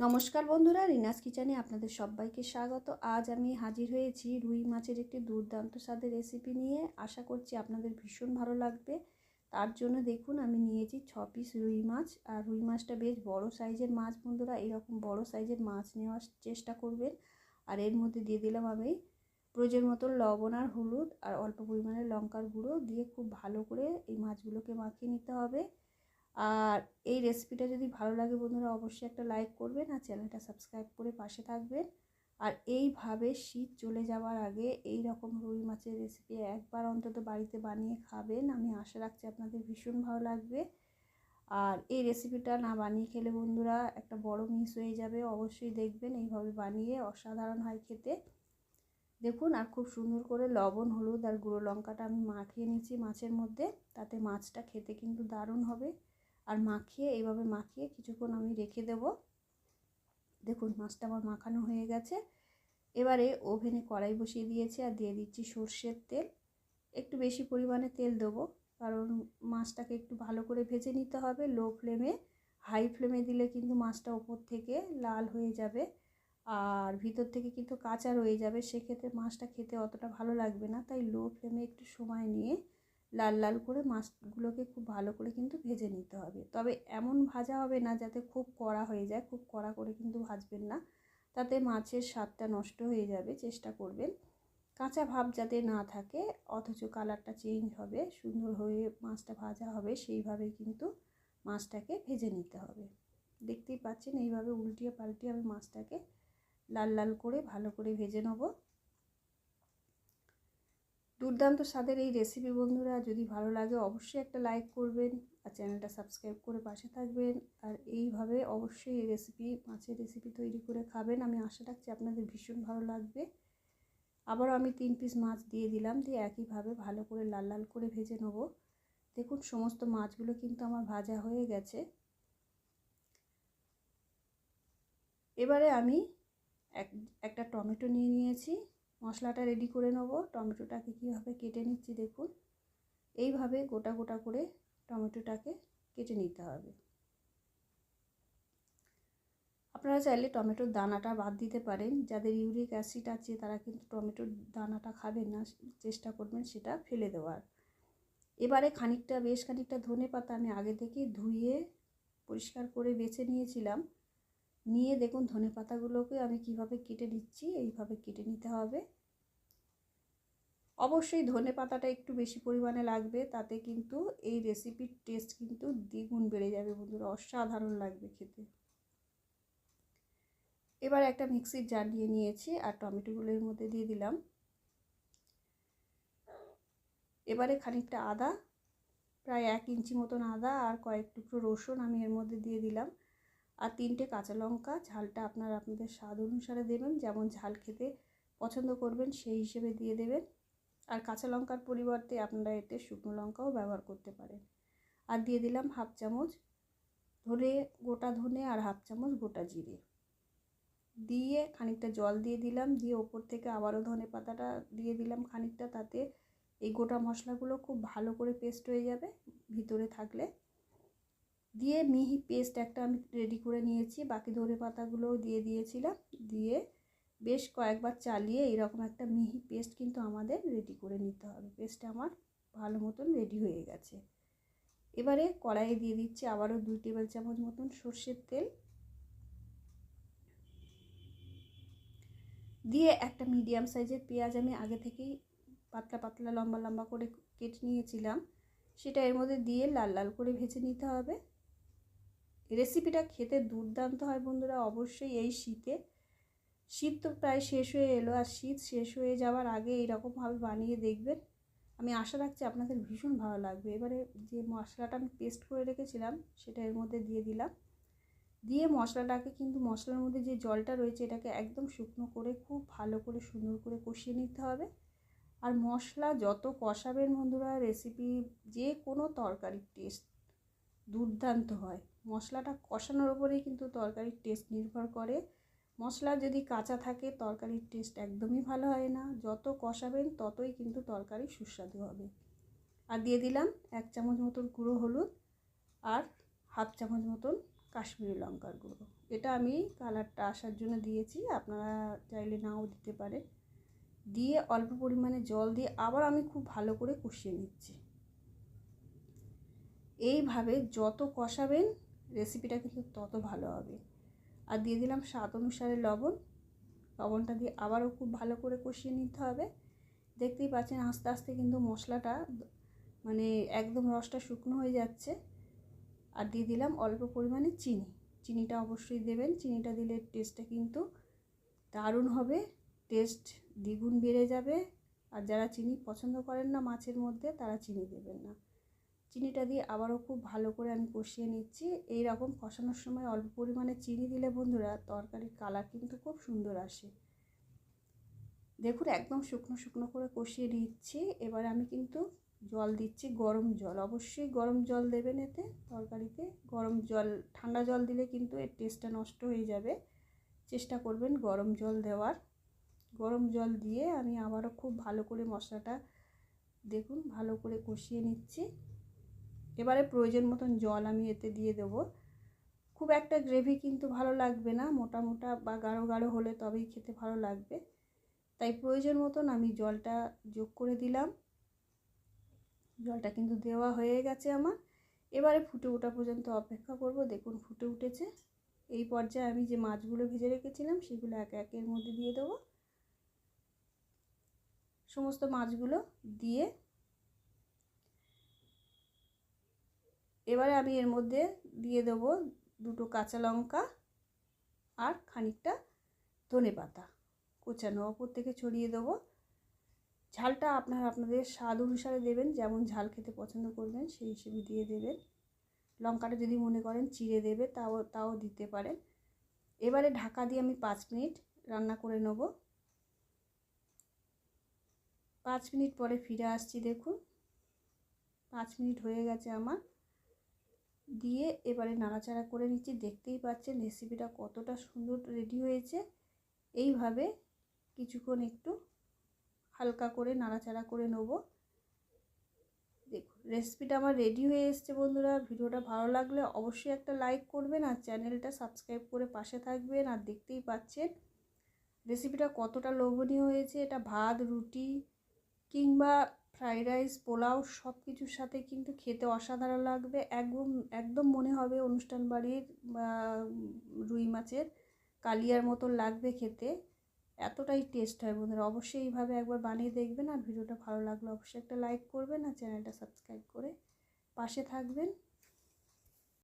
নমস্কার বন্ধুরা, রিনাস কিচেনে আপনাদের সবাইকে স্বাগত। আজ আমি হাজির হয়েছি রুই মাছের একটি দুর্দান্ত স্বাদের রেসিপি নিয়ে। আশা করছি আপনাদের ভীষণ ভালো লাগবে। তার জন্য দেখুন, আমি নিয়েছি ছ পিস রুই মাছ। আর রুই মাছটা বেশ বড় সাইজের মাছ বন্ধুরা, এরকম বড় সাইজের মাছ নেওয়ার চেষ্টা করবেন। আর এর মধ্যে দিয়ে দিলাম আমি প্রয়োজন মতো লবণ আর হলুদ আর অল্প পরিমাণে লঙ্কার গুঁড়ো দিয়ে খুব ভালো করে এই মাছগুলোকে মাখিয়ে নিতে হবে। আর এই রেসিপিটা যদি ভালো লাগে বন্ধুরা, অবশ্যই একটা লাইক করবেন আর চ্যানেলটা সাবস্ক্রাইব করে পাশে থাকবেন। আর এইভাবে শীত চলে যাওয়ার আগে এই রকম রুই মাছের রেসিপি একবার অন্তত বাড়িতে বানিয়ে খাবেন। আমি আশা রাখছি আপনাদের ভীষণ ভালো লাগবে। আর এই রেসিপিটা না বানিয়ে খেলে বন্ধুরা একটা বড় মিস হয়ে যাবে। অবশ্যই দেখবেন এইভাবে বানিয়ে অসাধারণ হয় খেতে। দেখুন, আর খুব সুন্দর করে লবণ, হলুদ আর গুঁড়ো লঙ্কাটা আমি মাখিয়ে নিচ্ছি মাছের মধ্যে। তাতে মাছটা খেতে কিন্তু দারুণ হবে। আর মাখিয়ে এইভাবে মাখিয়ে কিছুক্ষণ আমি রেখে দেব। দেখুন, মাছটা আমার মাখানো হয়ে গেছে। এবারে ওভেনে কড়াই বসিয়ে দিয়েছি আর দিয়ে দিচ্ছি সর্ষের তেল। একটু বেশি পরিমাণে তেল দেবো, কারণ মাছটাকে একটু ভালো করে ভেজে নিতে হবে। লো ফ্লেমে, হাই ফ্লেমে দিলে কিন্তু মাছটা ওপর থেকে লাল হয়ে যাবে আর ভিতর থেকে কিন্তু কাঁচা রয়ে যাবে। সেক্ষেত্রে মাছটা খেতে অতটা ভালো লাগবে না। তাই লো ফ্লেমে একটু সময় নিয়ে লাল লাল করে মাছগুলোকে খুব ভালো করে কিন্তু ভেজে নিতে হবে। তবে এমন ভাজা হবে না যাতে খুব কড়া হয়ে যায়, খুব কড়া করে কিন্তু ভাজবেন না। তাতে মাছের স্বাদটা নষ্ট হয়ে যাবে, চেষ্টা করবেন। কাঁচা ভাব যাতে না থাকে, অথচ কালারটা চেঞ্জ হবে, সুন্দর হয়ে মাছটা ভাজা হবে, সেইভাবে কিন্তু মাছটাকে ভেজে নিতে হবে। দেখতেই পাচ্ছেন, এইভাবে উল্টিয়ে পাল্টিয়ে আমি মাছটাকে লাল লাল করে ভালো করে ভেজে নেব। দুর্দান্ত স্বাদের এই রেসিপি বন্ধুরা। যদি ভালো লাগে অবশ্যই একটা লাইক করবেন আর চ্যানেলটা সাবস্ক্রাইব করে পাশে থাকবেন। আর এইভাবে অবশ্যই এই রেসিপি মাছের রেসিপি তৈরি করে খাবেন। আমি আশা রাখছি আপনাদের ভীষণ ভালো লাগবে। আবারও আমি তিন পিস মাছ দিয়ে দিলাম দিয়ে একইভাবে ভালো করে লাল লাল করে ভেজে নেব। দেখুন সমস্ত মাছগুলো কিন্তু আমার ভাজা হয়ে গেছে। এবারে আমি এক, একটা টমেটো নিয়ে নিয়েছি। মশলাটা রেডি করে নেব। টমেটোটাকে কীভাবে কেটে নিচ্ছি দেখুন। এইভাবে গোটা গোটা করে টমেটোটাকে কেটে নিতে হবে। আপনারা চাইলে টমেটোর দানাটা বাদ দিতে পারেন। যাদের ইউরিক অ্যাসিড আছে, তারা কিন্তু টমেটোর দানাটা খাবেন না। চেষ্টা করবেন সেটা ফেলে দেওয়ার। এবারে খানিকটা, বেশ খানিকটা ধনে পাতা আমি আগে থেকেই ধুয়ে পরিষ্কার করে বেছে নিয়েছিলাম। নিয়ে দেখুন ধনে পাতাগুলোকে আমি কীভাবে কেটে নিচ্ছি, এইভাবে কেটে নিতে হবে। অবশ্যই ধনে পাতাটা একটু বেশি পরিমাণে লাগবে, তাতে কিন্তু এই রেসিপির টেস্ট কিন্তু দ্বিগুণ বেড়ে যাবে বন্ধুরা, অসাধারণ লাগবে খেতে। এবার একটা মিক্সির জার নিয়ে নিয়েছি আর টমেটোগুলোর মধ্যে দিয়ে দিলাম। এবারে খানিকটা আদা, প্রায় এক ইঞ্চি মতন আদা আর কয়েক টুকরো রসুন আমি এর মধ্যে দিয়ে দিলাম। আর তিনটে কাঁচা লঙ্কা, ঝালটা আপনারা আপনাদের স্বাদ অনুসারে দেবেন, যেমন ঝাল খেতে পছন্দ করবেন সেই হিসেবে দিয়ে দেবেন। আর কাঁচা লঙ্কার পরিবর্তে আপনারা এতে শুকনো লঙ্কাও ব্যবহার করতে পারেন। আর দিয়ে দিলাম হাফ চামচ ধনে, গোটা ধনে আর হাফ চামচ গোটা জিরে। দিয়ে খানিকটা জল দিয়ে দিলাম, দিয়ে ওপর থেকে আবারও ধনে পাতাটা দিয়ে দিলাম খানিকটা, তাতে এই গোটা মশলাগুলো খুব ভালো করে পেস্ট হয়ে যাবে ভিতরে থাকলে। দিয়ে মিহি পেস্ট একটা আমি রেডি করে নিয়েছি। বাকি ধরে পাতাগুলোও দিয়ে দিয়েছিলাম। দিয়ে বেশ কয়েকবার চালিয়ে এরকম একটা মিহি পেস্ট কিন্তু আমাদের রেডি করে নিতে হবে। পেস্টটা আমার ভালো মতন রেডি হয়ে গেছে। এবারে কড়াইয়ে দিয়ে দিচ্ছি আবারও দুই টেবিল চামচ মতন সর্ষের তেল। দিয়ে একটা মিডিয়াম সাইজের পেঁয়াজ আমি আগে থেকেই পাতলা পাতলা লম্বা লম্বা করে কেটে নিয়েছিলাম। সেটা এর মধ্যে দিয়ে লাল লাল করে ভেজে নিতে হবে। রেসিপিটা খেতে দুর্দান্ত হয় বন্ধুরা, অবশ্যই এই শীতে। শীত তো প্রায় শেষ হয়ে এলো আর শীত শেষ হয়ে যাওয়ার আগে এইরকমভাবে বানিয়ে দেখবেন। আমি আশা রাখছি আপনাদের ভীষণ ভালো লাগবে। এবারে যে মশলাটা আমি পেস্ট করে রেখেছিলাম, সেটা এর মধ্যে দিয়ে দিলাম। দিয়ে মশলাটাকে কিন্তু মশলার মধ্যে যে জলটা রয়েছে, এটাকে একদম শুকনো করে, খুব ভালো করে সুন্দর করে কষিয়ে নিতে হবে। আর মশলা যত কষাবেন বন্ধুরা রেসিপি যে কোনো তরকারির টেস্ট দুর্দান্ত হয়। মশলাটা কষানোর ওপরেই কিন্তু তরকারির টেস্ট নির্ভর করে। মশলা যদি কাঁচা থাকে, তরকারির টেস্ট একদমই ভালো হয় না। যত কষাবেন, ততই কিন্তু তরকারি সুস্বাদু হবে। আর দিয়ে দিলাম এক চামচ মতন গুঁড়ো হলুদ আর হাফ চামচ মতন কাশ্মীরি লঙ্কার গুঁড়ো। এটা আমি কালারটা আসার জন্য দিয়েছি, আপনারা চাইলে নাও দিতে পারেন। দিয়ে অল্প পরিমাণে জল দিয়ে আবার আমি খুব ভালো করে কষিয়ে নিচ্ছি। এইভাবে যত কষাবেন রেসিপিটা কিন্তু তত ভালো হবে। আর দিয়ে দিলাম স্বাদ অনুসারে লবণ। লবণটা দিয়ে আবারও খুব ভালো করে কষিয়ে নিতে হবে। দেখতেই পাচ্ছেন আস্তে আস্তে কিন্তু মশলাটা মানে একদম রসটা শুকনো হয়ে যাচ্ছে। আর দিয়ে দিলাম অল্প পরিমাণে চিনি। চিনিটা অবশ্যই দেবেন। চিনিটা দিলে টেস্টটা কিন্তু দারুণ হবে। টেস্ট দ্বিগুণ বেড়ে যাবে। আর যারা চিনি পছন্দ করেন না মাছের মধ্যে, তারা চিনি দেবেন না। চিনিটা দিয়ে আবারও খুব ভালো করে আমি কষিয়ে নিচ্ছি। এই রকম কষানোর সময় অল্প পরিমাণে চিনি দিলে বন্ধুরা তরকারির কালার কিন্তু খুব সুন্দর আসে। দেখুন একদম শুকনো শুকনো করে কষিয়ে নিচ্ছি। এবার আমি কিন্তু জল দিচ্ছি গরম জল। অবশ্যই গরম জল দেবেন এতে তরকারিতে। গরম জল, ঠান্ডা জল দিলে কিন্তু এর টেস্টটা নষ্ট হয়ে যাবে। চেষ্টা করবেন গরম জল দেওয়ার। গরম জল দিয়ে আমি আবারও খুব ভালো করে মশলাটা দেখুন ভালো করে কষিয়ে নিচ্ছি। এবারে প্রয়োজন মতন জল আমি এতে দিয়ে দেবো। খুব একটা গ্রেভি কিন্তু ভালো লাগবে না, মোটা মোটা বা গাঢ় গাঢ় হলে তবেই খেতে ভালো লাগবে। তাই প্রয়োজন মতন আমি জলটা যোগ করে দিলাম। জলটা কিন্তু দেওয়া হয়ে গেছে আমার। এবারে ফুটে ওঠা পর্যন্ত অপেক্ষা করব, দেখুন ফুটে উঠেছে। এই পর্যায়ে আমি যে মাছগুলো ভেজে রেখেছিলাম সেগুলো এক একের মধ্যে দিয়ে দেবো। সমস্ত মাছগুলো দিয়ে এবারে আমি এর মধ্যে দিয়ে দেবো দুটো কাঁচা লঙ্কা আর খানিকটা ধনে পাতা। কোচানো ওপর থেকে ছড়িয়ে দেবো। ঝালটা আপনার আপনাদের স্বাদ অনুসারে দেবেন, যেমন ঝাল খেতে পছন্দ করবেন সেই হিসেবে দিয়ে দেবেন। লঙ্কাটা যদি মনে করেন চিড়ে দেবে, তাও তাও দিতে পারেন। এবারে ঢাকা দিয়ে আমি পাঁচ মিনিট রান্না করে নেব। পাঁচ মিনিট পরে ফিরে আসছি, দেখুন। পাঁচ মিনিট হয়ে গেছে আমার। দিয়ে এবারে নাড়াচাড়া করে নিচ্ছি। দেখতেই পাচ্ছেন রেসিপিটা কতটা সুন্দর রেডি হয়েছে। এইভাবে কিছুক্ষণ একটু হালকা করে নাড়াচাড়া করে নেব। দেখুন রেসিপিটা আমার রেডি হয়ে এসছে বন্ধুরা। ভিডিওটা ভালো লাগলে অবশ্যই একটা লাইক করবেন আর চ্যানেলটা সাবস্ক্রাইব করে পাশে থাকবেন। আর দেখতেই পাচ্ছেন রেসিপিটা কতটা লোভনীয় হয়েছে। এটা ভাত, রুটি কিংবা ফ্রাইড রাইস, পোলাও সব কিছুর সাথে কিন্তু খেতে অসাধারণ লাগবে। একদম একদম মনে হবে অনুষ্ঠান বাড়ির রুই মাছের কালিয়ার মতো লাগবে খেতে। এতটাই টেস্ট হয় বন্ধুরা। অবশ্যই এইভাবে একবার বানিয়ে দেখবেন আর ভিডিওটা ভালো লাগলে অবশ্যই একটা লাইক করবেন আর চ্যানেলটা সাবস্ক্রাইব করে পাশে থাকবেন।